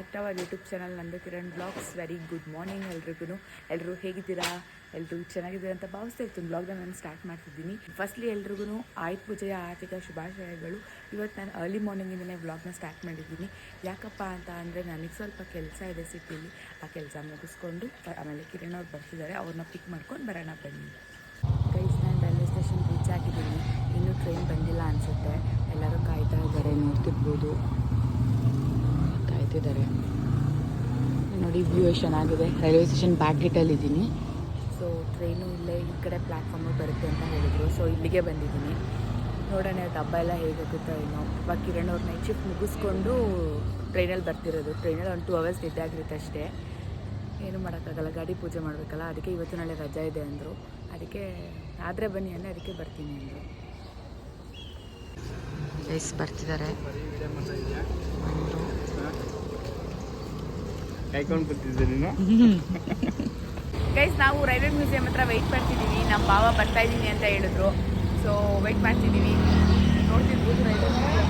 Back our YouTube channel Nandu Kiran blogs. Very good morning ಎಲ್ರಿಗೂ ಎಲ್ಲರೂ ಹೇಗಿದ್ದೀರಾ? ಎಲ್ಲರೂ ಚೆನ್ನಾಗಿದ್ದೀರಾ ಅಂತ ಭಾವಿಸ್ತಾ ಇರ್ತೀನಿ. ಬ್ಲಾಗ್ನ ನಾನು ಸ್ಟಾರ್ಟ್ ಮಾಡ್ತಿದ್ದೀನಿ. ಫಸ್ಟ್ಲಿ ಎಲ್ರಿಗೂ ಆಯುಧ ಪೂಜೆಯ ಆರ್ಥಿಕ ಶುಭಾಶಯಗಳು. ಇವತ್ತು ನಾನು ಅರ್ಲಿ ಮಾರ್ನಿಂಗಿಂದಲೇ ಬ್ಲಾಗ್ನ ಸ್ಟಾರ್ಟ್ ಮಾಡಿದ್ದೀನಿ. ಯಾಕಪ್ಪ ಅಂತ ಅಂದರೆ ನನಗೆ ಸ್ವಲ್ಪ ಕೆಲಸ ಇದೆ ಸಿಟಿಲಿ. ಆ ಕೆಲಸ ಮುಗಿಸ್ಕೊಂಡು, ಆಮೇಲೆ ಕಿರಣ್ ಅವ್ರು ಬರ್ತಿದ್ದಾರೆ. ಅವ್ರನ್ನ ಪಿಕ್ ಮಾಡ್ಕೊಂಡು ಬರೋಣ ಬನ್ನಿ. ಗೈಸ್ ನಾನು ರೈಲ್ವೆ ಸ್ಟೇಷನ್ ರೀಚ್ ಆಗಿದ್ದೀನಿ. ಇನ್ನೂ ಟ್ರೈನ್ ಬಂದಿಲ್ಲ ಅನಿಸುತ್ತೆ. ಎಲ್ಲರೂ ಕಾಯ್ತಾ ಇದ್ದಾರೆ, ನೋಡ್ತಿರ್ಬೋದು. ಕಾಯ್ತಿದ್ದಾರೆ ನೋಡಿ ವ್ಯೂ ಎಷ್ಟು ಚೆನ್ನಾಗಿದೆ ರೈಲ್ವೆ ಸ್ಟೇಷನ್ ಬ್ಯಾಕ್ ಗೇಟಲ್ಲಿ ಇದ್ದೀನಿ. ಸೊ ಟ್ರೈನು ಇಲ್ಲೇ ಈ ಕಡೆ ಪ್ಲ್ಯಾಟ್ಫಾರ್ಮಿಗೆ ಬರುತ್ತೆ ಅಂತ ಹೇಳಿದರು. ಸೊ ಇಲ್ಲಿಗೆ ಬಂದಿದ್ದೀನಿ. ನೋಡೋಣ ಡಬ್ಬ ಎಲ್ಲ ಹೇಗಾಗುತ್ತೋ ಏನೋ. ಇವಾಗ ಕಿರಣ್ ಅವ್ರ ಚಿಪ್ ಮುಗಿಸ್ಕೊಂಡು ಟ್ರೈನಲ್ಲಿ ಬರ್ತಿರೋದು. ಟ್ರೈನಲ್ಲಿ ಒಂದು ಟೂ ಅವರ್ಸ್ ನಿದ್ದೆ ಆಗಿರುತ್ತೆ ಅಷ್ಟೇ. ಏನು ಮಾಡೋಕ್ಕಾಗಲ್ಲ. ಗಾಡಿ ಪೂಜೆ ಮಾಡಬೇಕಲ್ಲ. ಅದಕ್ಕೆ ಇವತ್ತು ನಾಳೆ ರಜಾ ಇದೆ ಅಂದರು. ಅದಕ್ಕೆ ಆದರೆ ಬನ್ನಿ ಅಂದರೆ ಅದಕ್ಕೆ ಬರ್ತೀನಿ ಅಂದರು. ಬರ್ತಿದ್ದಾರೆ. ಕಾಯ್ಕೊಂಡು ಕೂತಿದ್ದೆ ನೀನು? ಗೈಸ್ ನಾವು ರೈಲ್ವೆ ಮ್ಯೂಸಿಯಂ ಹತ್ರ ವೆಯ್ಟ್ ಮಾಡ್ತಿದ್ದೀವಿ ನಮ್ಮ ಭಾವ ಬರ್ತಾ ಇದ್ದೀನಿ ಅಂತ ಹೇಳಿದ್ರು. ಸೊ ವೆಯ್ಟ್ ಮಾಡ್ತಿದ್ದೀವಿ ನೋಡ್ತಿರ್ಬೋದು ರೈಲ್ವೆ ಮ್ಯೂಸಿಯಂ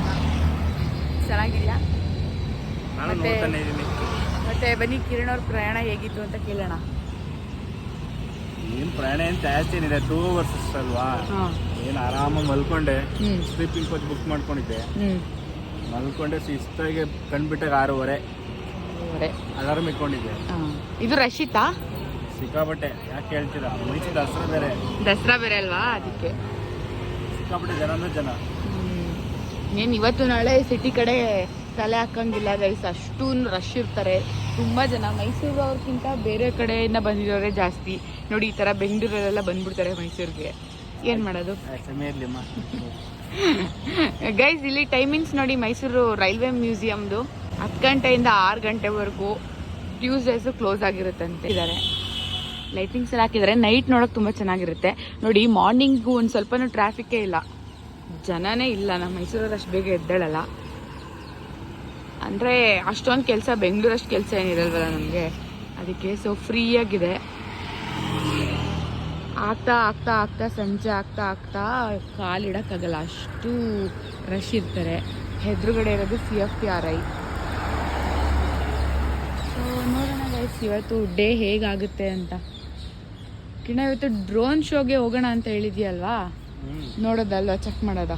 ಚೆನ್ನಾಗಿದೆಯಾ? ನಾನು ಮತ್ತೆ- ಮತ್ತೆ ಬನ್ನಿ ಕಿರಣ್ ಅವ್ರ ಪ್ರಯಾಣ ಹೇಗಿತ್ತು ಅಂತ ಕೇಳೋಣ. ಏನು ಪ್ರಯಾಣ ಏನು ಜಾಸ್ತಿ ಏನಿದೆ ಟೂ ಅವರ್ಸ್ ಅಲ್ವಾ? ಹಾಂ. ಏನು ಆರಾಮಾಗಿ ಮಲ್ಕೊಂಡೆ. ಸ್ಲೀಪಿಂಗ್ ಕೋಚ್ ಬುಕ್ ಮಾಡ್ಕೊಂಡಿದ್ದೆ. ಮಲ್ಕೊಂಡೆ ಶಿಸ್ತಾಗಿ ಕಂಡ್ಬಿಟ್ಟಾಗ ಆರೂವರೆ. ಅಲಾರ್ಮ್ ಇಟ್ಕೊಂಡಿದ್ದೆ. ಹಾಂ. ಇದು ರಶಿತಾ? ಸಿಕ್ಕಾಪಟ್ಟೆ. ಯಾಕೆ ಹೇಳ್ತೀರಾ? ಮೈಸೂರು ದಸರಾ ಬೇರೆ. ದಸರಾ ಬೇರೆ ಅಲ್ವಾ ಅದಕ್ಕೆ? ಸಿಕ್ಕಾಪಟ್ಟೆ ಜನ ಅಂದ್ರೆ ಜನ. ಏನು ಇವತ್ತು ನಾಳೆ ಸಿಟಿ ಕಡೆ ತಲೆ ಹಾಕಂಗಿಲ್ಲ ಗೈಸ್ ಅಷ್ಟು ರಶ್ ಇರ್ತಾರೆ. ತುಂಬ ಜನ. ಮೈಸೂರು ಅವ್ರಕ್ಕಿಂತ ಬೇರೆ ಕಡೆಯಿಂದ ಬಂದಿರೋರೇ ಜಾಸ್ತಿ. ನೋಡಿ ಈ ಥರ ಬೆಂಗಳೂರಲ್ಲೆಲ್ಲ ಬಂದ್ಬಿಡ್ತಾರೆ ಮೈಸೂರಿಗೆ. ಏನು ಮಾಡೋದು? ಗೈಸ್ ಇಲ್ಲಿ ಟೈಮಿಂಗ್ಸ್ ನೋಡಿ ಮೈಸೂರು ರೈಲ್ವೆ ಮ್ಯೂಸಿಯಮ್ದು. ಹತ್ತು ಗಂಟೆಯಿಂದ ಆರು ಗಂಟೆವರೆಗೂ ಟ್ಯೂಸ್ಡೇಸ್ ಕ್ಲೋಸ್ ಆಗಿರುತ್ತೆ ಅಂತ ಇದ್ದಾರೆ. ಲೈಟಿಂಗ್ಸ್ ಎಲ್ಲ ಹಾಕಿದ್ದಾರೆ. ನೈಟ್ ನೋಡೋಕೆ ತುಂಬ ಚೆನ್ನಾಗಿರುತ್ತೆ. ನೋಡಿ ಮಾರ್ನಿಂಗು ಒಂದು ಸ್ವಲ್ಪನೂ ಟ್ರಾಫಿಕ್ಕೇ ಇಲ್ಲ. ಜನನೇ ಇಲ್ಲ. ನಮ್ಮ ಮೈಸೂರಲ್ಲಿ ಅಷ್ಟು ಬೇಗ ಎದ್ದೇಳಲ್ಲ. ಅಂದರೆ ಅಷ್ಟೊಂದು ಕೆಲಸ, ಬೆಂಗಳೂರಷ್ಟು ಕೆಲಸ ಏನಿರಲ್ವಲ್ಲ ನಮಗೆ. ಅದಕ್ಕೆ ಸೊ ಫ್ರೀಯಾಗಿದೆ ಆಗ್ತಾ ಆಗ್ತಾ ಆಗ್ತಾ, ಸಂಜೆ ಆಗ್ತಾ ಆಗ್ತಾ ಕಾಲಿಡೋಕ್ಕಾಗಲ್ಲ ಅಷ್ಟು ರಶ್ ಇರ್ತಾರೆ. ಎದುರುಗಡೆ ಇರೋದು C F T R I so ನೋಡೋಣ ಗೈಸ್ ಇವತ್ತು ಡೇ ಹೇಗಾಗುತ್ತೆ ಅಂತ. ಕಿಣ ಇವತ್ತು ಡ್ರೋನ್ ಶೋಗೆ ಹೋಗೋಣ ಅಂತ ಹೇಳಿದ್ಯಲ್ವಾ? ನೋಡೋದಲ್ವಾ? ಚೆಕ್ ಮಾಡೋದ?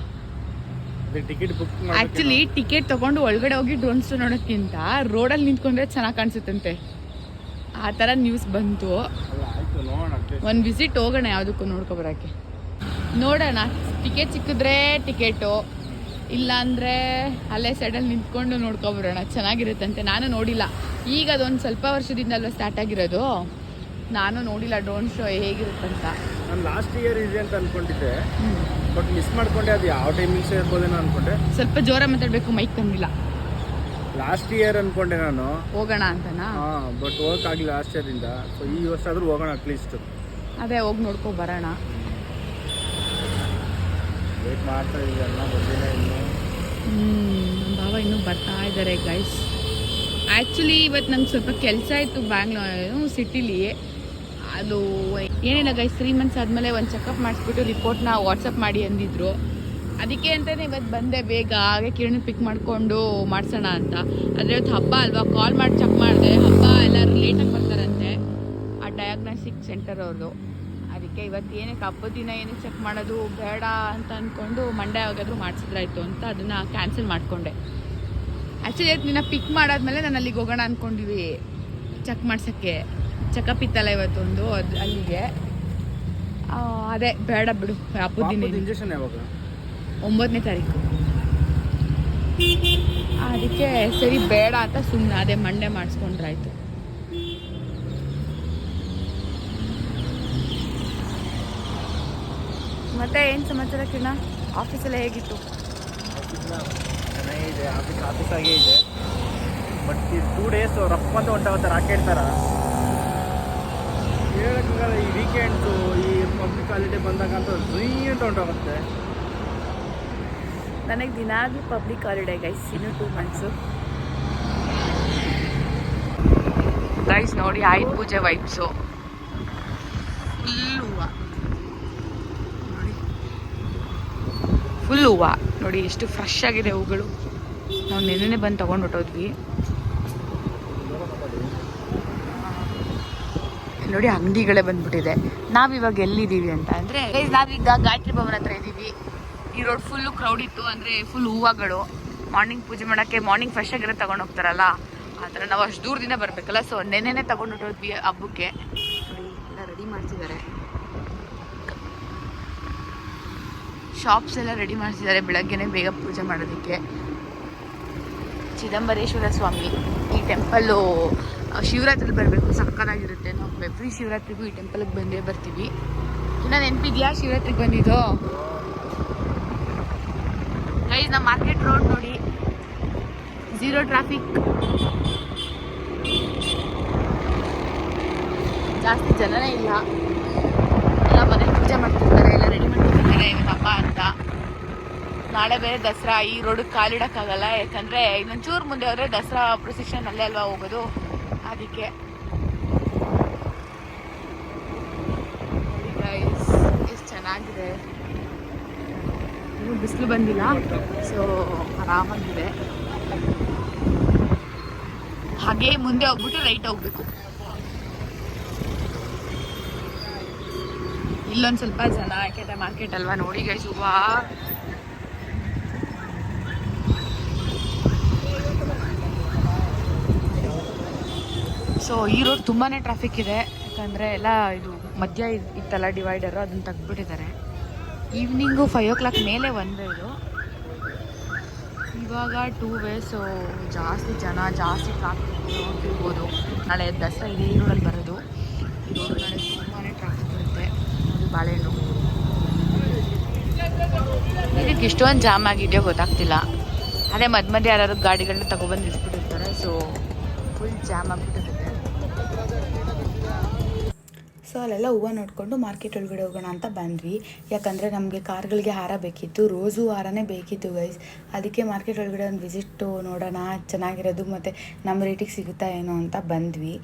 ಟಿಕೆಟ್ ಬುಕ್ ಆಕ್ಚುಲಿ ಟಿಕೆಟ್ ತಗೊಂಡು ಒಳಗಡೆ ಹೋಗಿ ಡ್ರೋನ್ ಶೋ ನೋಡೋಕ್ಕಿಂತ ರೋಡಲ್ಲಿ ನಿಂತ್ಕೊಂಡ್ರೆ ಚೆನ್ನಾಗಿ ಕಾಣಿಸುತ್ತಂತೆ. ಆ ಥರ ನ್ಯೂಸ್ ಬಂತು. ಒಂದು ವಿಸಿಟ್ ಹೋಗೋಣ ಯಾವುದಕ್ಕೂ ನೋಡ್ಕೊಬರಕ್ಕೆ ನೋಡೋಣ ಟಿಕೆಟ್ ಸಿಕ್ಕಿದ್ರೆ ಟಿಕೆಟು ಇಲ್ಲಾಂದ್ರೆ ಅಲ್ಲೇ ಸೈಡಲ್ಲಿ ನಿಂತ್ಕೊಂಡು ನೋಡ್ಕೊಬರೋಣ ಚೆನ್ನಾಗಿರುತ್ತಂತೆ. ನಾನು ನೋಡಿಲ್ಲ. ಈಗ ಅದೊಂದು ಸ್ವಲ್ಪ ವರ್ಷದಿಂದ ಅಲ್ವಾ ಸ್ಟಾರ್ಟ್ ಆಗಿರೋದು. ನಾನು ನೋಡಿಲ್ಲ ಡ್ರೋನ್ ಶೋ ಹೇಗಿರುತ್ತೆ ಹೇಗಿರುತ್ತಂತ ನಾನು ಲಾಸ್ಟ್ ಇಯರ್ ಇದೆ ಅಂತ ಅನ್ಕೊಂಡಿದ್ದೆ. ಬಟ್ ಮಿಸ್ ಮಾಡ್ಕೊಂಡೆ ಅದು ಯಾವ ಟೈಮಿಂಗ್ಸ್ ಇರ್ಬೋದೇನೋ ಅನ್ಕೊಂಡೆ. ಸ್ವಲ್ಪ ಜೋರ ಮಾತಾಡಬೇಕು ಮೈಕ್ ತಂದಿಲ್ಲ ಲಾಸ್ಟ್ ಇಯರ್ ಅನ್ಕೊಂಡೆ ನಾನು. ಹೋಗೋಣ ಅಂತನಾ? ಹಾ ಬಟ್ ಹೋಗಕ್ಕಾಗಿಲ್ಲ ಲಾಸ್ಟ್ ಇಯರಿಂದ ಸೊ ಈ ವರ್ಷ ಆದರೂ ಹೋಗೋಣ ಅಟ್ಲೀಸ್ಟ್ ಅದೇ ಹೋಗಿ ನೋಡ್ಕೊ ಬರೋಣ. ವೇಟ್ ಮಾಡ್ತಾ ಇದೀವಿ ಎಲ್ಲ ಬಂದಿಲ್ಲ ಇನ್ನು. ನಮ್ಮ ಭಾವ ಇನ್ನೂ ಬರ್ತಾ ಇದ್ದಾರೆ ಗೈಸ್ ಆ್ಯಕ್ಚುಲಿ ಇವತ್ತು ನಂಗೆ ಸ್ವಲ್ಪ ಕೆಲಸ ಇತ್ತು ಬ್ಯಾಂಗ್ಳೂರು ಸಿಟಿಲಿ. ಅದು ಏನಿಲ್ಲ ಗೈಸ್ ತ್ರೀ ಮಂತ್ಸ್ ಆದಮೇಲೆ ಒಂದು ಚೆಕಪ್ ಮಾಡಿಸ್ಬಿಟ್ಟು ರಿಪೋರ್ಟ್ನ ವಾಟ್ಸಪ್ ಮಾಡಿ ಅಂದಿದ್ರು. ಅದಕ್ಕೆ ಅಂತಲೇ ಇವತ್ತು ಬಂದೆ, ಬೇಗ ಹಾಗೆ ಕಿರಣ್ ಪಿಕ್ ಮಾಡಿಕೊಂಡು ಮಾಡಿಸೋಣ ಅಂತ. ಆದರೆ ಇವತ್ತು ಹಬ್ಬ ಅಲ್ವಾ ಕಾಲ್ ಮಾಡಿ ಚೆಕ್ ಮಾಡಿದೆ. ಹಬ್ಬ ಎಲ್ಲರೂ ಲೇಟಾಗಿ ಬರ್ತಾರಂತೆ. ಆ ಡಯಾಗ್ನೋಸ್ಟಿಕ್ ಸೆಂಟರ್ ಅವ್ರದ್ದು ಅದಕ್ಕೆ ಇವತ್ತು ಏನಕ್ಕೆ ಹಬ್ಬದ ದಿನ ಏನಕ್ಕೆ ಚೆಕ್ ಮಾಡೋದು ಬೇಡ ಅಂತ ಅಂದ್ಕೊಂಡು ಮಂಡ್ಯ ಯಾವಾಗಾದರೂ ಮಾಡಿಸಿದ್ರಾಯ್ತು ಅಂತ ಅದನ್ನು ಕ್ಯಾನ್ಸಲ್ ಮಾಡಿಕೊಂಡೆ. ಆ್ಯಕ್ಚುಲಿ ಇವತ್ತು ನಿನ್ನ ಪಿಕ್ ಮಾಡಾದ್ಮೇಲೆ ನಾನು ಅಲ್ಲಿಗೆ ಹೋಗೋಣ ಅಂದ್ಕೊಂಡಿವಿ ಚೆಕ್ ಮಾಡ್ಸೋಕ್ಕೆ. ಚೆಕಪ್ ಇತ್ತಲ್ಲ ಇವತ್ತೊಂದು ಅದು ಅಲ್ಲಿಗೆ. ಅದೇ ಬೇಡ ಬಿಡು. ಅಪ್ಪುದಿನ ಇಂಜೆಕ್ಷನ್ ಯಾವಾಗ? ಒಂಬತ್ತನೇ ತಾರೀಕು. ಅದಕ್ಕೆ ಸರಿ ಬೇಡ ಅಂತ ಸುಮ್ಮನೆ ಅದೇ ಮಂಡೆ ಮಾಡಿಸ್ಕೊಂಡ್ರಾಯ್ತು. ಮತ್ತೆ ಏನು ಸಮಾಚಾರ ಕಿರಣ? ಆಫೀಸೆಲ್ಲ ಹೇಗಿತ್ತು? ಚೆನ್ನಾಗಿದೆ ಆಫೀಸ್ ಆಫೀಸ್ ಆಗೇ ಇದೆ. ಬಟ್ ಈ ಟೂ ಡೇಸ್ ರಫ್ ಅಂತ ಹೊಂಟಾಗುತ್ತೆ ರಾಕೆಟ್ ಥರ ಹೇಳಕ್ಕಾಗಲ್ಲ ಈ ವೀಕೆಂಡ್ಸು ಈ ಪಬ್ಲಿಕ್ ಹಾಲಿಡೇ ಬಂದಾಗ ಅಂತ ಝೀ ಅಂತ ಹೊಂಟೋಗುತ್ತೆ ನನಗೆ ದಿನಾಗ್ಲೂ ಪಬ್ಲಿಕ್ ಹಾಲಿಡೇ ಗೈಸ್ ಇನ್ನು ಟೂ ಮಂತ್ಸು ಗೈಸ್ ನೋಡಿ ಆಯುಧ ಪೂಜೆ ವೈಪ್ಸು ಫುಲ್ ಫುಲ್ ಹೂವು. ನೋಡಿ ಎಷ್ಟು ಫ್ರೆಶ್ ಆಗಿದೆ ಹೂಗಳು. ನಾವು ನೆನ್ನೆ ಬಂದು ತಗೊಂಡು ಹೊಟ್ಟೋದ್ವಿ ನೋಡಿ ಅಂಗಡಿಗಳೇ ಬಂದ್ಬಿಟ್ಟಿದೆ. ನಾವಿವಾಗ ಎಲ್ಲಿದ್ದೀವಿ ಅಂತ ಅಂದರೆ ನಾವೀಗ ಗಾಯತ್ರಿ ಭವನ ಹತ್ರ ಇದ್ದೀವಿ. ಈ ರೋಡ್ ಫುಲ್ಲು ಕ್ರೌಡ್ ಇತ್ತು ಅಂದರೆ ಫುಲ್ ಹೂವುಗಳು. ಮಾರ್ನಿಂಗ್ ಪೂಜೆ ಮಾಡೋಕ್ಕೆ ಮಾರ್ನಿಂಗ್ ಫ್ರೆಶ್ ಆಗಿರೋ ತೊಗೊಂಡು ಹೋಗ್ತಾರಲ್ಲ, ಆ ಥರ ನಾವು ಅಷ್ಟು ದೂರದಿಂದ ಬರಬೇಕಲ್ಲ. ಸೊ ನೆನ್ನೆನೇ ತೊಗೊಂಡು ಹೊಟ್ಟೋದ್ವಿ ಹಬ್ಬಕ್ಕೆ. ರೆಡಿ ಮಾಡ್ತಿದ್ದಾರೆ. ಶಾಪ್ಸ್ ಎಲ್ಲ ರೆಡಿ ಮಾಡಿಸಿದ್ದಾರೆ. ಬೆಳಗ್ಗೆನೇ ಬೇಗ ಪೂಜೆ ಮಾಡೋದಕ್ಕೆ. ಚಿದಂಬರೇಶ್ವರ ಸ್ವಾಮಿ ಈ ಟೆಂಪಲ್ಲು ಶಿವರಾತ್ರಿ ಬರಬೇಕು. ಸಕ್ಕತ್ತಾಗಿರುತ್ತೆ ನಾವು ಎವ್ರಿ ಶಿವರಾತ್ರಿಗೂ ಈ ಟೆಂಪಲ್ಗೆ ಬಂದೇ ಬರ್ತೀವಿ. ಇನ್ನು ನೆನಪಿದ್ಯಾ ಶಿವರಾತ್ರಿಗೆ ಬಂದಿದ್ದು? ಗೈಸ್ ನಮ್ಮ ಮಾರ್ಕೆಟ್ ರೋಡ್ ನೋಡಿ. ಝೀರೋ ಟ್ರಾಫಿಕ್ ಜಾಸ್ತಿ ಜನನೇ ಇಲ್ಲ. ಪೂಜೆ ಮಾಡ್ತಿರ್ತಾರೆ, ಎಲ್ಲ ರೆಡಿ ಮಾಡ್ತಿರ್ತಾರೆ ಹಬ್ಬ ಅಂತ. ನಾಳೆ ಬೇರೆ ದಸರಾ, ಈ ರೋಡ್ ಕಾಲಿಡೋಕ್ಕಾಗಲ್ಲ ಯಾಕಂದ್ರೆ ಇನ್ನೊಂಚೂರು ಮುಂದೆ ಹೋದ್ರೆ ದಸರಾ ಪ್ರೊಸಿಷನ್ ಅಲ್ಲೇ ಅಲ್ವಾ ಹೋಗೋದು. ಅದಕ್ಕೆ. ಎಷ್ಟು ಚೆನ್ನಾಗಿದೆ? ಇನ್ನೂ ಬಿಸಿಲು ಬಂದಿಲ್ಲ ಸೊ ಆರಾಮಾಗಿದೆ. ಹಾಗೆ ಮುಂದೆ ಹೋಗ್ಬಿಟ್ಟು ರೈಟ್ ಹೋಗ್ಬೇಕು. ಇಲ್ಲೊಂದು ಸ್ವಲ್ಪ ಜನ ಯಾಕೆಂದ್ರೆ ಮಾರ್ಕೆಟ್ ಅಲ್ವಾ, ನೋಡಿ ಗೈಸ್ ಹೂವ. ಸೊ ಈ ರೋಡ್ ತುಂಬಾ ಟ್ರಾಫಿಕ್ ಇದೆ, ಯಾಕಂದರೆ ಎಲ್ಲ ಇದು ಮಧ್ಯ ಇತ್ತಲ್ಲ ಡಿವೈಡರು ಅದನ್ನ ತೆಗ್ದ್ಬಿಟ್ಟಿದ್ದಾರೆ. ಈವ್ನಿಂಗು ಫೈವ್ ಓ ಕ್ಲಾಕ್ ಮೇಲೆ ಒಂದು ಇದು. ಇವಾಗ ಟೂ ವೇ ಸೊ ಜಾಸ್ತಿ ಜನ, ಜಾಸ್ತಿ ಟ್ರಾಫಿಕ್ ನೋಡ್ತಿರ್ಬೋದು. ನಾಳೆ ದಸರಾ ಈ ರೋಡಲ್ಲಿ ಬರೋದು ಈ ರೋಡ್ ನಾಳೆ ತುಂಬಾ ಟ್ರಾಫಿಕ್ ಇರುತ್ತೆ ನೋಡಿ ಬಾಳೆಹಣ್ಣು. ಇದಕ್ಕೆ ಇಷ್ಟೊಂದು ಜಾಮ್ ಆಗಿದೆಯೋ ಗೊತ್ತಾಗ್ತಿಲ್ಲ. ಅದೇ ಮಧ್ಯ ಮಧ್ಯೆ ಯಾರು ಗಾಡಿಗಳನ್ನ ತಗೊಬಂದು ಇಟ್ಬಿಟ್ಟಿರ್ತಾರೆ ಸೊ ಫುಲ್ ಜಾಮ್ ಆಗಿಬಿಟ್ಟಿರುತ್ತೆ. ಸೊ ಅಲ್ಲೆಲ್ಲ ಹೂವು ನೋಡಿಕೊಂಡು ಮಾರ್ಕೆಟ್ ಒಳಗಡೆ ಹೋಗೋಣ ಅಂತ ಬಂದ್ವಿ. ಯಾಕಂದರೆ ನಮಗೆ ಕಾರ್ಗಳಿಗೆ ಹಾರ ಬೇಕಿತ್ತು, ರೋಸು ಹಾರನೇ ಬೇಕಿತ್ತು ಗೈಸ್ ಅದಕ್ಕೆ ಮಾರ್ಕೆಟ್ ಒಳಗಡೆ ಒಂದು ವಿಸಿಟ್ಟು ನೋಡೋಣ, ಚೆನ್ನಾಗಿರೋದು ಮತ್ತು ನಮ್ಮ ರೇಟಿಗೆ ಸಿಗುತ್ತಾ ಏನೋ ಅಂತ ಬಂದ್ವಿ.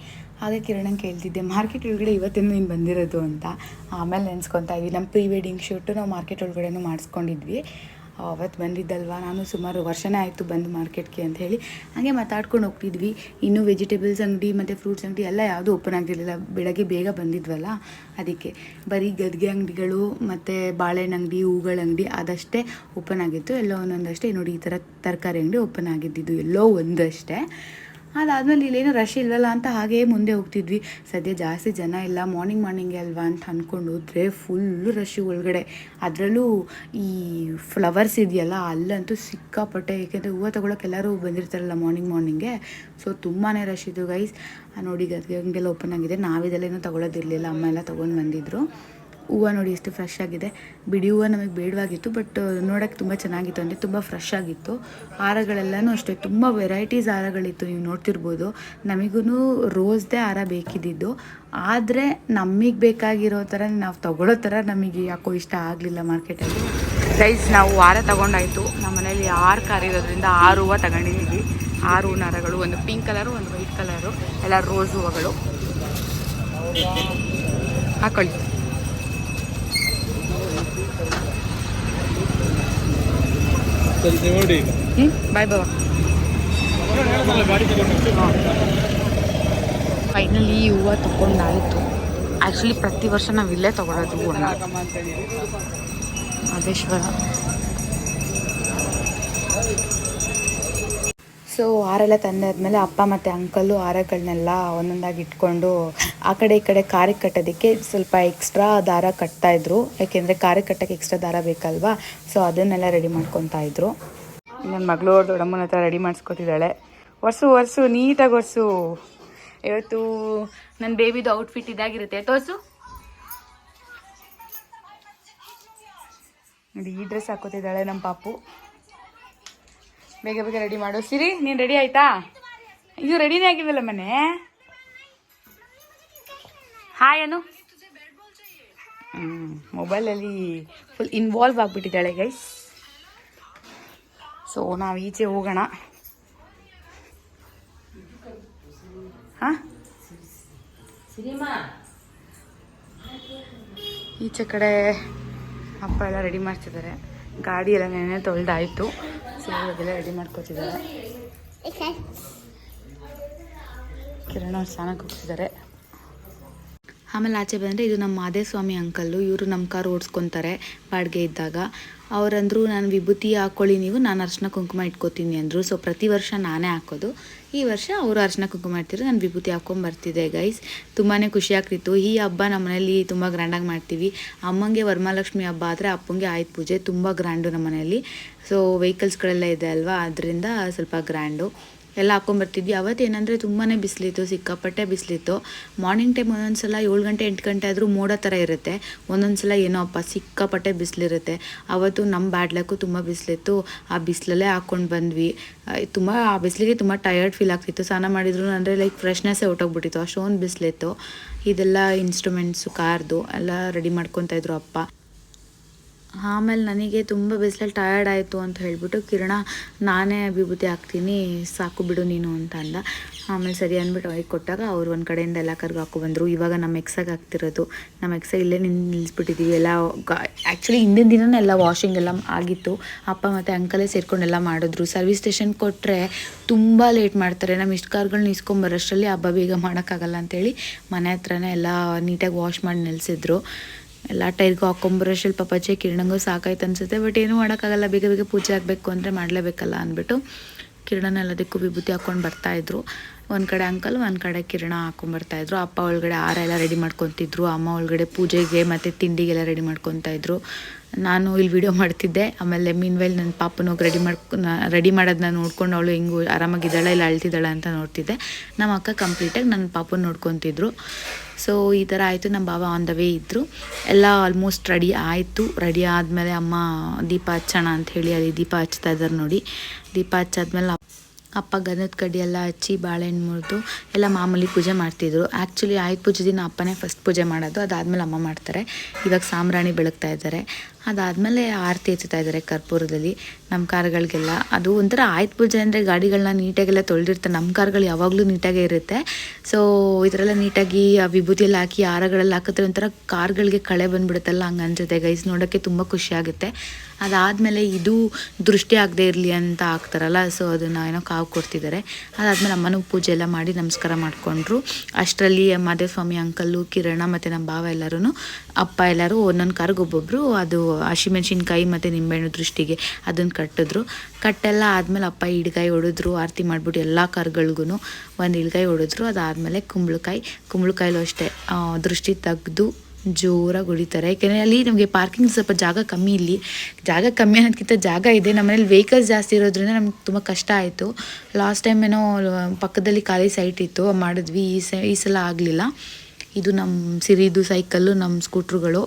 ಹಾಗೆ ಕಿರಣ್ ಕೇಳ್ತಿದ್ದೆ, ಮಾರ್ಕೆಟ್ ಒಳಗಡೆ ಇವತ್ತಿನ ನೀನು ಬಂದಿರೋದು ಅಂತ. ಆಮೇಲೆ ನೆನ್ಸ್ಕೊತಾ ಇದ್ವಿ. ನಮ್ಮ ಪ್ರೀ ವೆಡ್ಡಿಂಗ್ ಶೂಟು ನಾವು ಮಾರ್ಕೆಟ್ ಒಳಗಡೆನೂ ಮಾಡಿಸ್ಕೊಂಡಿದ್ವಿ. ಅವತ್ತು ಬಂದಿದ್ದಲ್ವ? ನಾನು ಸುಮಾರು ವರ್ಷನೇ ಆಯಿತು ಬಂದು ಮಾರ್ಕೆಟ್ಗೆ ಅಂತ ಹೇಳಿ. ಹಾಗೆ ಮಾತಾಡ್ಕೊಂಡು ಹೋಗ್ತಿದ್ವಿ. ಇನ್ನೂ ವೆಜಿಟೇಬಲ್ಸ್ ಅಂಗಡಿ ಮತ್ತು ಫ್ರೂಟ್ಸ್ ಅಂಗಡಿ ಎಲ್ಲ ಯಾವುದೂ ಓಪನ್ ಆಗಿರಲಿಲ್ಲ ಬೆಳಗ್ಗೆ ಬೇಗ ಬಂದಿದ್ವಲ್ಲ, ಅದಕ್ಕೆ ಬರೀ ಗದ್ಗೆ ಅಂಗಡಿಗಳು ಮತ್ತು ಬಾಳೆಹಣ್ಣು ಅಂಗಡಿ, ಹೂಗಳ ಅಂಗಡಿ ಅದಷ್ಟೇ ಓಪನ್ ಆಗಿತ್ತು. ಎಲ್ಲೋ ಒಂದೊಂದಷ್ಟೇ. ನೋಡಿ, ಈ ಥರ ತರಕಾರಿ ಅಂಗಡಿ ಓಪನ್ ಆಗಿದ್ದಿದ್ದು ಎಲ್ಲೋ ಒಂದಷ್ಟೇ. ಅದಾದಮೇಲೆ ಇಲ್ಲೇನು ರಶ್ ಇಲ್ವಲ್ಲ ಅಂತ ಹಾಗೇ ಮುಂದೆ ಹೋಗ್ತಿದ್ವಿ. ಸದ್ಯ ಜಾಸ್ತಿ ಜನ ಇಲ್ಲ ಮಾರ್ನಿಂಗ್ ಮಾರ್ನಿಂಗ್ ಅಲ್ವಾ ಅಂತ ಅಂದ್ಕೊಂಡು ಹೋದ್ರೆ ಫುಲ್ಲು ರಶ್ ಒಳಗಡೆ. ಅದರಲ್ಲೂ ಈ ಫ್ಲವರ್ಸ್ ಇದೆಯಲ್ಲ, ಅಲ್ಲಂತೂ ಸಿಕ್ಕಾಪಟ್ಟೆ, ಏಕೆಂದರೆ ಹೂವು ತೊಗೊಳಕ್ಕೆ ಎಲ್ಲರೂ ಬಂದಿರ್ತಾರಲ್ಲ ಮಾರ್ನಿಂಗ್ ಮಾರ್ನಿಂಗೆ ಸೊ ತುಂಬಾ ರಶ್ ಇದು ಗೈಸ್ ನೋಡಿ ಗದ್ಗೆ ಹಂಗೆಲ್ಲ ಓಪನ್ ಆಗಿದೆ. ನಾವಿದೆಲ್ಲ ಏನೂ ತೊಗೊಳೋದಿರಲಿಲ್ಲ. ಅಮ್ಮ ಎಲ್ಲ ತೊಗೊಂಡು ಬಂದಿದ್ರು. ಹೂವು ನೋಡಿ ಎಷ್ಟು ಫ್ರೆಶ್ ಆಗಿದೆ. ಬಿಡಿ ಹೂವು ನಮಗೆ ಬೇಡವಾಗಿತ್ತು ಬಟ್ ನೋಡೋಕ್ಕೆ ತುಂಬ ಚೆನ್ನಾಗಿತ್ತು, ಅಂದರೆ ತುಂಬ ಫ್ರೆಶ್ ಆಗಿತ್ತು. ಹಾರಗಳೆಲ್ಲನೂ ಅಷ್ಟೇ, ತುಂಬ ವೆರೈಟೀಸ್ ಹಾರಗಳಿತ್ತು, ನೀವು ನೋಡ್ತಿರ್ಬೋದು. ನಮಗೂ ರೋಸ್ದೇ ಹಾರ ಬೇಕಿದ್ದಿದ್ದು. ಆದರೆ ನಮಗೆ ಬೇಕಾಗಿರೋ ಥರ, ನಾವು ತಗೊಳ್ಳೋ ಥರ ನಮಗೆ ಯಾಕೋ ಇಷ್ಟ ಆಗಲಿಲ್ಲ ಮಾರ್ಕೆಟಲ್ಲಿ ಪ್ರೈಸ್ ನಾವು ಹಾರ ತಗೊಂಡಾಯಿತು. ನಮ್ಮ ಮನೇಲಿ ಆರು ಕಾರ್ ಇರೋದ್ರಿಂದ ಆರು ಹೂವು ತಗೊಂಡಿದ್ದೀವಿ ಆರು ನಾರಗಳು ಒಂದು ಪಿಂಕ್ ಕಲರು ಒಂದು ವೈಟ್ ಕಲರು ಎಲ್ಲ ರೋಸ್ ಹೂವುಗಳು. ಹಾಕೊಳ್ಳಿ. ಹ್ಞೂ ಬಾಯ್ ಫೈನಲಿ ಈ ಹೂವು ತಗೊಂಡಾಯಿತು ಆ್ಯಕ್ಚುಲಿ ಪ್ರತಿ ವರ್ಷ ನಾವು ಇಲ್ಲೇ ತಗೊಳ್ಳೋದು ಹೂವನ್ನ ಮಾದೇಶ್ವರ ಸೊ ಹಾರೆಲ್ಲ ತಂದಾದ್ಮೇಲೆ ಅಪ್ಪ ಮತ್ತು ಅಂಕಲ್ಲು ಹಾರಗಳನ್ನೆಲ್ಲ ಒಂದೊಂದಾಗಿ ಇಟ್ಕೊಂಡು ಆ ಕಡೆ ಈ ಕಡೆ ಕಾರಿಗೆ ಕಟ್ಟೋದಕ್ಕೆ ಸ್ವಲ್ಪ ಎಕ್ಸ್ಟ್ರಾ ದಾರ ಕಟ್ತಾ ಇದ್ರು. ಯಾಕೆಂದರೆ ಕಾರಿಗೆ ಕಟ್ಟೋಕ್ಕೆ ಎಕ್ಸ್ಟ್ರಾ ದಾರ ಬೇಕಲ್ವಾ? ಸೊ ಅದನ್ನೆಲ್ಲ ರೆಡಿ ಮಾಡ್ಕೊತಾ ಇದ್ರು. ನನ್ನ ಮಗಳು ಅವ್ರ ದೊಡ್ಡಮ್ಮನ ಹತ್ರ ರೆಡಿ ಮಾಡಿಸ್ಕೊತಿದ್ದಾಳೆ. ಒರ್ಸು ಒರ್ಸು, ನೀಟಾಗಿ ಒರ್ಸು. ಇವತ್ತು ನನ್ನ ಬೇಬಿದು ಔಟ್ಫಿಟ್ ಇದಾಗಿರುತ್ತೆ. ತೋರ್ಸು. ಈ ಡ್ರೆಸ್ ಹಾಕೋತಿದ್ದಾಳೆ ನಮ್ಮ ಪಾಪು. ಬೇಗ ಬೇಗ ರೆಡಿ ಮಾಡು. ಸಿರಿ, ನೀನು ರೆಡಿ ಆಯ್ತಾ? ಇದು ರೆಡಿನೇ ಆಗಿದ್ದಲ್ಲ ಮನೆ? ಹಾಯ್ ಅನು. ಹ್ಞೂ ಮೊಬೈಲಲ್ಲಿ ಫುಲ್ ಇನ್ವಾಲ್ವ್ ಆಗಿಬಿಟ್ಟಿದ್ದಾಳೆ ಗೈಸ್ ಸೊ ನಾವು ಈಚೆ ಹೋಗೋಣ. ಹಾಂ? ಈಚೆ ಕಡೆ ಅಪ್ಪ ಎಲ್ಲ ರೆಡಿ ಮಾಡ್ತಿದ್ದಾರೆ. ಗಾಡಿ ಎಲ್ಲ ನೆನೆ ತೊಳೆದಾಯಿತು. ಸೊ ಇವಾಗೆಲ್ಲ ರೆಡಿ ಮಾಡ್ಕೊತಿದ್ದಾರೆ. ಕಿರಣ ಅವ್ರು ಸ್ನಾನಕ್ಕೆ ಹೋಗ್ತಿದ್ದಾರೆ. ಆಮೇಲೆ ಆಚೆ ಬಂದರೆ ಇದು ನಮ್ಮ ಮಾದೇಸ್ವಾಮಿ ಅಂಕಲ್ಲು ಇವರು ನಮ್ಮ ಕಾರ್ ಓಡಿಸ್ಕೊತಾರೆ ಬಾಡಿಗೆ ಇದ್ದಾಗ. ಅವರಂದ್ರು, ನಾನು ವಿಭೂತಿ ಹಾಕ್ಕೊಳ್ಳಿ ನೀವು, ನಾನು ಅರ್ಶಿನ ಕುಂಕುಮ ಇಟ್ಕೋತೀನಿ ಅಂದರು. ಸೊ ಪ್ರತಿ ವರ್ಷ ನಾನೇ ಹಾಕೋದು. ಈ ವರ್ಷ ಅವರು ಅರ್ಶಿನ ಕುಂಕುಮ ಇಡ್ತಿದ್ರು, ನಾನು ವಿಭೂತಿ ಹಾಕ್ಕೊಂಡು ಬರ್ತಿದ್ದೆ ಗೈಸ್ ತುಂಬಾ ಖುಷಿ ಆಗ್ತಿತ್ತು ಈ ಹಬ್ಬ ನಮ್ಮ ಮನೇಲಿ ತುಂಬ ಗ್ರ್ಯಾಂಡಾಗಿ ಮಾಡ್ತೀವಿ. ಅಮ್ಮಂಗೆ ವರಮಹಾಲಕ್ಷ್ಮಿ ಹಬ್ಬ ಆದರೆ ಅಪ್ಪಂಗೆ ಆಯುಧ ಪೂಜೆ ತುಂಬ ಗ್ರ್ಯಾಂಡು ನಮ್ಮ ಮನೆಯಲ್ಲಿ. ಸೊ ವೆಹಿಕಲ್ಸ್ಗಳೆಲ್ಲ ಇದೆ ಅಲ್ವಾ? ಅದರಿಂದ ಸ್ವಲ್ಪ ಗ್ರ್ಯಾಂಡು ಎಲ್ಲ ಹಾಕೊಂಬರ್ತಿದ್ವಿ ಅವತ್ತು ಏನಂದರೆ ತುಂಬಾ ಬಿಸಿಲಿತ್ತು, ಸಿಕ್ಕಾಪಟ್ಟೆ ಬಿಸಿಲಿತ್ತು. ಮಾರ್ನಿಂಗ್ ಟೈಮ್ ಒಂದೊಂದು ಸಲ ಏಳು ಗಂಟೆ, ಎಂಟು ಗಂಟೆ ಆದರೂ ಮೋಡ ಥರ ಇರುತ್ತೆ. ಒಂದೊಂದು ಸಲ ಏನೋ ಅಪ್ಪ, ಸಿಕ್ಕಾಪಟ್ಟೆ ಬಿಸಿಲಿರುತ್ತೆ. ಅವತ್ತು ನಮ್ಮ ಬ್ಯಾಡ್ಲಕ್ಕೂ ತುಂಬ ಬಿಸಿಲಿತ್ತು. ಆ ಬಿಸಿಲಲ್ಲೇ ಹಾಕ್ಕೊಂಡು ಬಂದ್ವಿ. ತುಂಬ, ಆ ಬಿಸಿಲಿಗೆ ತುಂಬ ಟಯರ್ಡ್ ಫೀಲ್ ಆಗ್ತಿತ್ತು. ಸ್ನಾನ ಮಾಡಿದ್ರು ಅಂದರೆ ಲೈಕ್ ಫ್ರೆಶ್ನೆಸ್ಸೇ ಹೊಟ್ಟೋಗ್ಬಿಟ್ಟಿತ್ತು ಅಷ್ಟೊಂದು ಬಿಸಿಲಿತ್ತು. ಇದೆಲ್ಲ ಇನ್ಸ್ಟ್ರೂಮೆಂಟ್ಸು ಕಾರ್ದು ಎಲ್ಲ ರೆಡಿ ಮಾಡ್ಕೊತಾಯಿದ್ರು ಅಪ್ಪ. ಆಮೇಲೆ ನನಗೆ ತುಂಬ ಬಿಸಿಲಲ್ಲಿ ಟಯರ್ಡ್ ಆಯಿತು ಅಂತ ಹೇಳಿಬಿಟ್ಟು, ಕಿರಣ, ನಾನೇ ವಿಭೂತಿ ಹಾಕ್ತೀನಿ ಸಾಕು ಬಿಡು ನೀನು ಅಂತ ಅಂದ. ಆಮೇಲೆ ಸರಿ ಅಂದ್ಬಿಟ್ಟು ಅವ್ರಿಗೆ ಕೊಟ್ಟಾಗ ಅವ್ರು ಒಂದು ಕಡೆಯಿಂದ ಎಲ್ಲ ಕರ್ಗೆ ಹಾಕೊಬಂದರು ಇವಾಗ ನಮ್ಮ ಎಕ್ಸಾಗ ಹಾಕ್ತಿರೋದು ನಮ್ಮ ಎಕ್ಸ ಇಲ್ಲೇ ನಿನ್ ನಿಲ್ಲಿಸ್ಬಿಟ್ಟಿದ್ದೀವಿ ಎಲ್ಲ ಆ್ಯಕ್ಚುಲಿ ಹಿಂದಿನ ದಿನನೇ ಎಲ್ಲ ವಾಷಿಂಗ್ ಎಲ್ಲ ಆಗಿತ್ತು. ಅಪ್ಪ ಮತ್ತು ಅಂಕಲೇ ಸೇರ್ಕೊಂಡೆಲ್ಲ ಮಾಡಿದ್ರು. ಸರ್ವಿಸ್ ಸ್ಟೇಷನ್ ಕೊಟ್ಟರೆ ತುಂಬ ಲೇಟ್ ಮಾಡ್ತಾರೆ. ನಮ್ಮ ಇಷ್ಟು ಕಾರ್ಗಳನ್ನ ಇಸ್ಕೊಂಬರೋಷ್ಟರಲ್ಲಿ ಹಬ್ಬ ಬೇಗ ಮಾಡೋಕ್ಕಾಗಲ್ಲ ಅಂತೇಳಿ ಮನೆ ಹತ್ರನೇ ಎಲ್ಲ ನೀಟಾಗಿ ವಾಶ್ ಮಾಡಿ ನಿಲ್ಲಿಸಿದ್ರು ಎಲ್ಲ ಟೈರ್ಗೂ ಹಾಕೊಂಬರೋಷ್ಟ್ರಲ್ಲಿ ಪಾಪಾಚೆ ಕಿರಣಂಗೂ ಸಾಕಾಯ್ತು ಅನ್ಸುತ್ತೆ. ಬಟ್ ಏನೂ ಮಾಡೋಕ್ಕಾಗಲ್ಲ. ಬೇಗ ಬೇಗ ಪೂಜೆ ಆಗಬೇಕು ಅಂದರೆ ಮಾಡಲೇಬೇಕಲ್ಲ ಅಂದ್ಬಿಟ್ಟು ಕಿರಣನ ಎಲ್ಲದಕ್ಕೂ ವಿಭೂತಿ ಹಾಕ್ಕೊಂಡು ಬರ್ತಾಯಿದ್ರು ಒಂದು ಕಡೆ ಅಂಕಲ್, ಒಂದು ಕಡೆ ಕಿರಣ ಹಾಕೊಂಡ್ಬರ್ತಾಯಿದ್ರು ಅಪ್ಪ ಒಳಗಡೆ ಆರ ಎಲ್ಲ ರೆಡಿ ಮಾಡ್ಕೊತಿದ್ರು. ಅಮ್ಮ ಒಳಗಡೆ ಪೂಜೆಗೆ ಮತ್ತು ತಿಂಡಿಗೆಲ್ಲ ರೆಡಿ ಮಾಡ್ಕೊತಾಯಿದ್ರು ನಾನು ಇಲ್ಲಿ ವಿಡಿಯೋ ಮಾಡ್ತಿದ್ದೆ. ಆಮೇಲೆ ಮೀನ್ ವೈಲ್ ನನ್ನ ಪಾಪನ ರೆಡಿ ಮಾಡ್ಕೊ ರೆಡಿ ಮಾಡೋದನ್ನ ನೋಡ್ಕೊಂಡು ಅವಳು ಹಿಂಗು ಆರಾಮಾಗಿದ್ದಾಳೆ ಇಲ್ಲ ಅಳ್ತಿದ್ದಾಳೆ ಅಂತ ನೋಡ್ತಿದ್ದೆ. ನಮ್ಮ ಅಕ್ಕ ಕಂಪ್ಲೀಟಾಗಿ ನನ್ನ ಪಾಪನ ನೋಡ್ಕೊತಿದ್ರು. ಸೊ ಈ ಥರ ಆಯಿತು. ನಮ್ಮ ಬಾಬಾ ಆನ್ ದ ವೇ ಇದ್ದರು ಎಲ್ಲ ಆಲ್ಮೋಸ್ಟ್ ರೆಡಿ ಆಯಿತು. ರೆಡಿ ಆದಮೇಲೆ ಅಮ್ಮ ದೀಪ ಹಚ್ಚೋಣ ಅಂತ ಹೇಳಿ ಅಲ್ಲಿ ದೀಪ ಹಚ್ತಾ ಇದ್ದಾರೆ ನೋಡಿ. ದೀಪ ಹಚ್ಚಾದ್ಮೇಲೆ ಅಪ್ಪ ಗಂಧದ ಕಡ್ಡಿ ಎಲ್ಲ ಹಚ್ಚಿ ಬಾಳೆಹಣ್ಣು ಮುರಿದು ಎಲ್ಲ ಮಾಮೂಲಿ ಪೂಜೆ ಮಾಡ್ತಿದ್ರು. ಆ್ಯಕ್ಚುಲಿ ಆಯುಧ ಪೂಜೆ ದಿನ ಅಪ್ಪನೇ ಫಸ್ಟ್ ಪೂಜೆ ಮಾಡೋದು. ಅದಾದಮೇಲೆ ಅಮ್ಮ ಮಾಡ್ತಾರೆ. ಇವಾಗ ಸಾಂಬ್ರಾಣಿ ಬೆಳಗ್ತಾ ಇದ್ದಾರೆ. ಅದಾದಮೇಲೆ ಆರತಿ ಹೆಚ್ಚುತ್ತಾ ಇದ್ದಾರೆ ಕರ್ಪೂರದಲ್ಲಿ. ನಮ್ಮ ಕಾರ್ಗಳಿಗೆಲ್ಲ ಅದು ಒಂಥರ ಆಯುಧ ಪೂಜೆ ಅಂದರೆ ಗಾಡಿಗಳನ್ನ ನೀಟಾಗೆಲ್ಲ ತೊಳೆದಿರ್ತಾರೆ ನಮ್ಮ ಕಾರ್ಗಳು ಯಾವಾಗಲೂ ನೀಟಾಗೇ ಇರುತ್ತೆ. ಸೊ ಎಲ್ಲ ನೀಟಾಗಿ ಆ ವಿಭೂತಿಯಲ್ಲಿ ಹಾಕಿ ಹಾರಗಳೆಲ್ಲ ಹಾಕಿದ್ರೆ ಒಂಥರ ಕಾರ್ಗಳಿಗೆ ಕಳೆ ಬಂದ್ಬಿಡುತ್ತಲ್ಲ ಹಂಗೆ ಅನ್ಸುತ್ತೆ ಗೈಸ್ ನೋಡೋಕ್ಕೆ ತುಂಬ ಖುಷಿ ಆಗುತ್ತೆ ಅದಾದಮೇಲೆ ಇದು ದೃಷ್ಟಿ ಆಗದೆ ಇರಲಿ ಅಂತ ಹಾಕ್ತಾರಲ್ಲ ಸೊ ಅದನ್ನು ಏನೋ ಕಾವು ಕೊಡ್ತಿದ್ದಾರೆ. ಅದಾದಮೇಲೆ ಅಮ್ಮನೂ ಪೂಜೆ ಎಲ್ಲ ಮಾಡಿ ನಮಸ್ಕಾರ ಮಾಡಿಕೊಂಡ್ರು. ಅಷ್ಟರಲ್ಲಿ ಮಾದೇವ ಸ್ವಾಮಿ ಅಂಕಲ್ಲು ಕಿರಣ ಮತ್ತು ನಮ್ಮ ಭಾವ ಎಲ್ಲರೂ ಅಪ್ಪ ಎಲ್ಲರೂ ಒಂದೊಂದು ಕಾರ್ಗೆ ಒಬ್ಬೊಬ್ಬರು ಅದು ಹಸಿಮೆಣ್ಸಿನ್ಕಾಯಿ ಮತ್ತು ನಿಂಬೆಹಣ್ಣು ದೃಷ್ಟಿಗೆ ಅದನ್ನು ಕಟ್ಟಿದ್ರು. ಕಟ್ಟೆಲ್ಲ ಆದಮೇಲೆ ಅಪ್ಪ ಇಡ್ಗಾಯಿ ಹೊಡೆದ್ರು ಆರತಿ ಮಾಡಿಬಿಟ್ಟು ಎಲ್ಲ ಕಾರ್ಗಳಿಗೂ ಒಂದು ಇಳ್ಗಾಯಿ ಹೊಡೆದ್ರು ಅದಾದಮೇಲೆ ಕುಂಬಳಕಾಯಿ, ಕುಂಬಳಕಾಯಲ್ಲೂ ಅಷ್ಟೇ. ದೃಷ್ಟಿ ತೆಗೆದು ಜೋರಾಗಿ ಹೊಡಿತಾರೆ. ಯಾಕೆಂದರೆ ಅಲ್ಲಿ ನಮಗೆ ಪಾರ್ಕಿಂಗ್ ಸ್ವಲ್ಪ ಜಾಗ ಕಮ್ಮಿ ಇಲ್ಲಿ. ಜಾಗ ಕಮ್ಮಿ ಅನ್ನೋದಕ್ಕಿಂತ ಜಾಗ ಇದೆ. ನಮ್ಮನೇಲಿ ವೆಹಿಕಲ್ಸ್ ಜಾಸ್ತಿ ಇರೋದ್ರಿಂದ ನಮ್ಗೆ ತುಂಬ ಕಷ್ಟ ಆಯಿತು. ಲಾಸ್ಟ್ ಟೈಮ್ ಏನೋ ಪಕ್ಕದಲ್ಲಿ ಖಾಲಿ ಸೈಟ್ ಇತ್ತು. ಮಾಡಿದ್ವಿ. ಈ ಸ, ಈ ಸಲ ಆಗಲಿಲ್ಲ. ಇದು ನಮ್ಮ ಸಿರಿದು ಸೈಕಲ್ಲು ನಮ್ಮ ಸ್ಕೂಟ್ರುಗಳು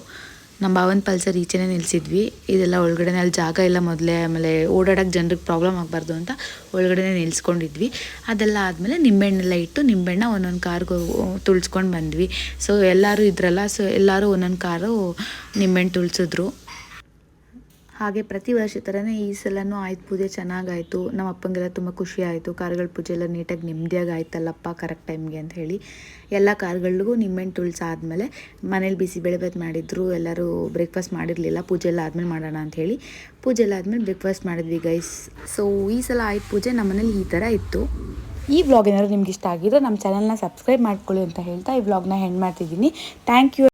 ನಮ್ಮ ಭಾವನ ಪಲ್ಸರ್ ಈಚೆನೇ ನಿಲ್ಲಿಸಿದ್ವಿ ಇದೆಲ್ಲ ಒಳಗಡೆ ಅಲ್ಲಿ ಜಾಗ ಇಲ್ಲ ಮೊದಲೇ, ಆಮೇಲೆ ಓಡಾಡೋಕ್ಕೆ ಜನರಿಗೆ ಪ್ರಾಬ್ಲಮ್ ಆಗಬಾರ್ದು ಅಂತ ಒಳಗಡೆ ನಿಲ್ಸ್ಕೊಂಡಿದ್ವಿ. ಅದೆಲ್ಲ ಆದಮೇಲೆ ನಿಂಬೆಹಣ್ಣೆಲ್ಲ ಇಟ್ಟು ನಿಂಬೆಹಣ್ಣ ಒಂದೊಂದು ಕಾರ್ಗೆ ತುಳಿಸ್ಕೊಂಡು ಬಂದ್ವಿ. ಸೊ ಎಲ್ಲರೂ ಇದ್ರಲ್ಲ ಸೊ ಎಲ್ಲರೂ ಒಂದೊಂದು ಕಾರು ನಿಂಬೆಹಣ್ಣು ತುಳ್ಸಿದ್ರು. ಹಾಗೆ ಪ್ರತಿ ವರ್ಷ ಥರನೇ ಈ ಸಲನೂ ಆಯ್ತು, ಪೂಜೆ ಚೆನ್ನಾಗಾಯಿತು, ನಮ್ಮ ಅಪ್ಪಂಗೆಲ್ಲ ತುಂಬ ಖುಷಿ ಆಯಿತು ಕಾರ್ಗಳ ಪೂಜೆ ಎಲ್ಲ ನೀಟಾಗಿ ನೆಮ್ಮದಿಯಾಗಿ ಆಯ್ತಲ್ಲಪ್ಪ ಕರೆಕ್ಟ್ ಟೈಮ್ಗೆ ಅಂತ ಹೇಳಿ. ಎಲ್ಲ ಕಾರ್ಗಳಿಗೂ ನಿಂಬೆಹಣ್ಣು ತುಳ್ಸಾದ್ಮೇಲೆ ಮನೇಲಿ ಬಿಸಿಬೇಳೆಭಾತ್ ಮಾಡಿದ್ರು, ಎಲ್ಲರೂ ಬ್ರೇಕ್ಫಾಸ್ಟ್ ಮಾಡಿರಲಿಲ್ಲ, ಪೂಜೆ ಎಲ್ಲ ಆದಮೇಲೆ ಮಾಡೋಣ ಹೇಳಿ. ಪೂಜೆ ಎಲ್ಲ ಆದಮೇಲೆ ಬ್ರೇಕ್ಫಾಸ್ಟ್ ಮಾಡಿದ್ವಿ ಗೈಸ್ ಸೊ ಈ ಸಲ ಆಯ್ತು ಪೂಜೆ, ನಮ್ಮ ಮನೇಲಿ ಈ ಥರ ಇತ್ತು. ಈ ವ್ಲಾಗ್ ಏನಾದ್ರು ನಿಮ್ಗೆ ಇಷ್ಟ ಆಗಿದ್ರೆ ನಮ್ಮ ಚಾನಲ್ನ ಸಬ್ಸ್ಕ್ರೈಬ್ ಮಾಡ್ಕೊಳ್ಳಿ ಅಂತ ಹೇಳ್ತಾ ಈ ವ್ಲಾಗ್ನ ಹೆಂಡ್ ಮಾಡ್ತಿದ್ದೀನಿ. Thank you